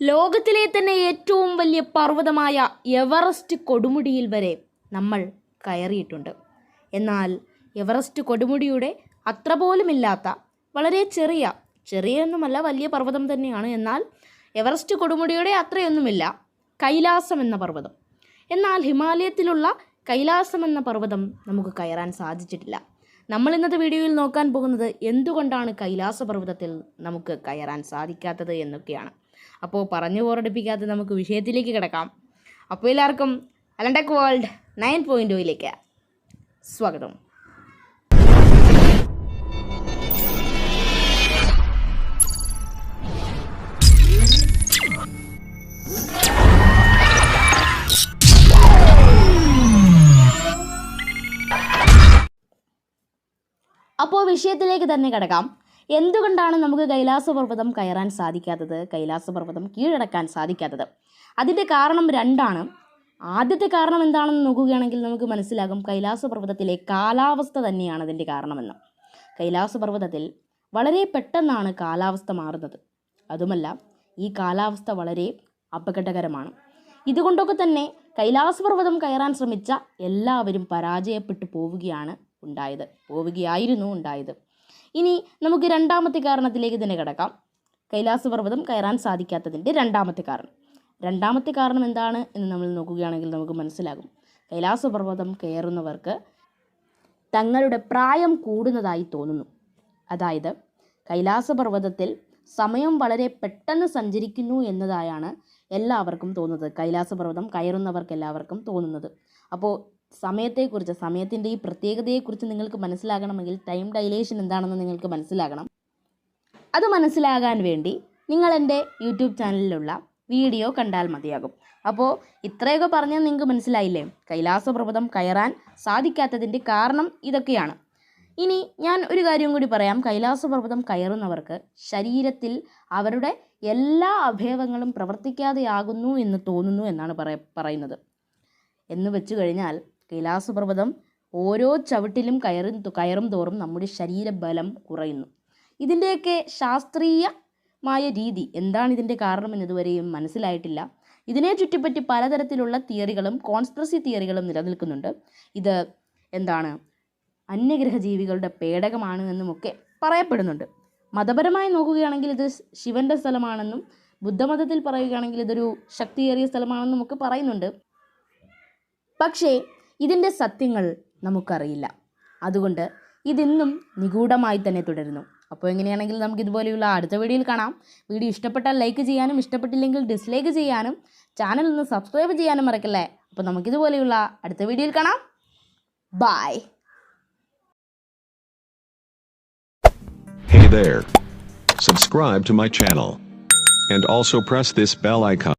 ലോകത്തിലെ തന്നെ ഏറ്റവും വലിയ പർവതമായ എവറസ്റ്റ് കൊടുമുടിയിൽ വരെ നമ്മൾ കയറിയിട്ടുണ്ട്. എന്നാൽ എവറസ്റ്റ് കൊടുമുടിയുടെ അത്ര പോലുമില്ലാത്ത വളരെ ചെറിയ ചെറിയൊന്നുമല്ല വലിയ പർവതം തന്നെയാണ്. എന്നാൽ എവറസ്റ്റ് കൊടുമുടിയുടെ അത്രയൊന്നുമില്ല. കൈലാസം എന്ന പർവതം. എന്നാൽ ഹിമാലയത്തിലുള്ള കൈലാസം എന്ന പർവതം നമുക്ക് കയറാൻ സാധിച്ചിട്ടില്ല. നമ്മൾ ഇന്നത്തെ വീഡിയോയിൽ നോക്കാൻ പോകുന്നത് എന്തുകൊണ്ടാണ് കൈലാസ പർവതത്തിൽ നമുക്ക് കയറാൻ സാധിക്കാത്തത് എന്നൊക്കെയാണ്. അപ്പോൾ പറഞ്ഞു ബോറടിപ്പിക്കാതെ നമുക്ക് വിഷയത്തിലേക്ക് കിടക്കാം. അപ്പോൾ എല്ലാവർക്കും അലണ്ടക് വേൾഡ് നയൻ പോയിന്റ് ഒയിലേക്ക് സ്വാഗതം. അപ്പോൾ വിഷയത്തിലേക്ക് തന്നെ കിടക്കാം. എന്തുകൊണ്ടാണ് നമുക്ക് കൈലാസ പർവതം കയറാൻ സാധിക്കാത്തത്? കൈലാസ പർവതം കീഴടക്കാൻ സാധിക്കാത്തത്. അതിന്റെ കാരണം രണ്ടാണ്. ആദ്യത്തെ കാരണം എന്താണെന്ന് നോക്കുകയാണെങ്കിൽ നമുക്ക് മനസ്സിലാകും. കൈലാസ പർവതത്തിലെ കാലാവസ്ഥ തന്നെയാണ് അതിന്റെ കാരണമെന്ന്. കൈലാസ പർവതത്തിൽ വളരെ പെട്ടെന്നാണ് കാലാവസ്ഥ മാറുന്നത്. അതുമല്ല ഈ കാലാവസ്ഥ വളരെ അപകടകരമാണ്. ഇതുകൊണ്ടൊക്കെ തന്നെ കൈലാസ പർവതം കയറാൻ ശ്രമിച്ച എല്ലാവരും പരാജയപ്പെട്ടു പോവുകയാണ് ഉണ്ടായത്. പോവുകയായിരുന്നു ഉണ്ടായത്. ഇനി നമുക്ക് രണ്ടാമത്തെ കാരണത്തിലേക്ക് തന്നെ കിടക്കാം. കൈലാസ പർവതം കയറാൻ സാധിക്കാത്തതിന്റെ രണ്ടാമത്തെ കാരണം. രണ്ടാമത്തെ കാരണം എന്താണ് എന്ന് നമ്മൾ നോക്കുകയാണെങ്കിൽ നമുക്ക് മനസ്സിലാകും. കൈലാസ പർവതം കയറുന്നവർക്ക് തങ്ങളുടെ പ്രായം കൂടുന്നതായി തോന്നുന്നു. അതായത് കൈലാസ പർവതത്തിൽ സമയം വളരെ പെട്ടെന്ന് സഞ്ചരിക്കുന്നു എന്നതായാണ് എല്ലാവർക്കും തോന്നുന്നത്. കൈലാസ പർവതം കയറുന്നവർക്ക് എല്ലാവർക്കും തോന്നുന്നത്. അപ്പോൾ സമയത്തെക്കുറിച്ച് സമയത്തിന്റെ ഈ പ്രത്യേകതയെക്കുറിച്ച് നിങ്ങൾക്ക് മനസ്സിലാകണമെങ്കിൽ ടൈം ഡൈലേഷൻ എന്താണെന്ന് നിങ്ങൾക്ക് മനസ്സിലാകണം. അത് മനസ്സിലാകാൻ വേണ്ടി നിങ്ങൾ എന്റെ യൂട്യൂബ് ചാനലിലുള്ള വീഡിയോ കണ്ടാൽ മതിയാകും. അപ്പോൾ ഇത്രയൊക്കെ പറഞ്ഞാൽ നിങ്ങൾക്ക് മനസ്സിലായില്ലേ? കൈലാസ പർവതം കയറാൻ സാധിക്കാത്തതിന്റെ കാരണം ഇതൊക്കെയാണ്. ഇനി ഞാൻ ഒരു കാര്യം കൂടി പറയാം. കൈലാസ പർവതം കയറുന്നവർക്ക് ശരീരത്തിൽ അവരുടെ എല്ലാ അവയവങ്ങളും പ്രവർത്തിക്കാതെയാകുന്നു എന്ന് തോന്നുന്നു എന്നാണ് പറയുന്നത്. എന്ന് വെച്ചു കഴിഞ്ഞാൽ കൈലാസ പർവതം ഓരോ ചവിട്ടിലും കയറും കയറും തോറും നമ്മുടെ ശരീരബലം കുറയുന്നു. ഇതിന്റെയൊക്കെ ശാസ്ത്രീയമായ രീതി എന്താണ് ഇതിന്റെ കാരണം എന്നതുവരെയും മനസ്സിലായിട്ടില്ല. ഇതിനെ ചുറ്റിപ്പറ്റി പലതരത്തിലുള്ള തിയറികളും കോൺസ്പ്രസി തിയറികളും നിലനിൽക്കുന്നുണ്ട്. ഇത് എന്താണ്? അന്യഗ്രഹ ജീവികളുടെ പേടകമാണ് എന്നുമൊക്കെ പറയപ്പെടുന്നുണ്ട്. മതപരമായി നോക്കുകയാണെങ്കിൽ ഇത് ശിവന്റെ സ്ഥലമാണെന്നും ബുദ്ധമതത്തിൽ പറയുകയാണെങ്കിൽ ഇതൊരു ശക്തിയേറിയ സ്ഥലമാണെന്നും ഒക്കെ പറയുന്നുണ്ട്. പക്ഷേ ഇതിന്റെ സത്യങ്ങൾ നമുക്കറിയില്ല അതുകൊണ്ട് ഇതിന്നും നിഗൂഢമായി തന്നെ തുടരുന്നു അപ്പോൾ എങ്ങനെയാണെങ്കിൽ നമുക്ക് ഇതുപോലെയുള്ള അടുത്ത വീഡിയോയിൽ കാണാം വീഡിയോ ഇഷ്ടപ്പെട്ടാൽ ലൈക്ക് ചെയ്യാനും ഇഷ്ടപ്പെട്ടില്ലെങ്കിൽ ഡിസ്ലൈക്ക് ചെയ്യാനും ചാനൽ ഒന്ന് സബ്സ്ക്രൈബ് ചെയ്യാനും മറക്കല്ലേ അപ്പോൾ നമുക്കിതുപോലെയുള്ള അടുത്ത വീഡിയോയിൽ കാണാം bye Hey there. Subscribe to my channel. And also press this bell icon.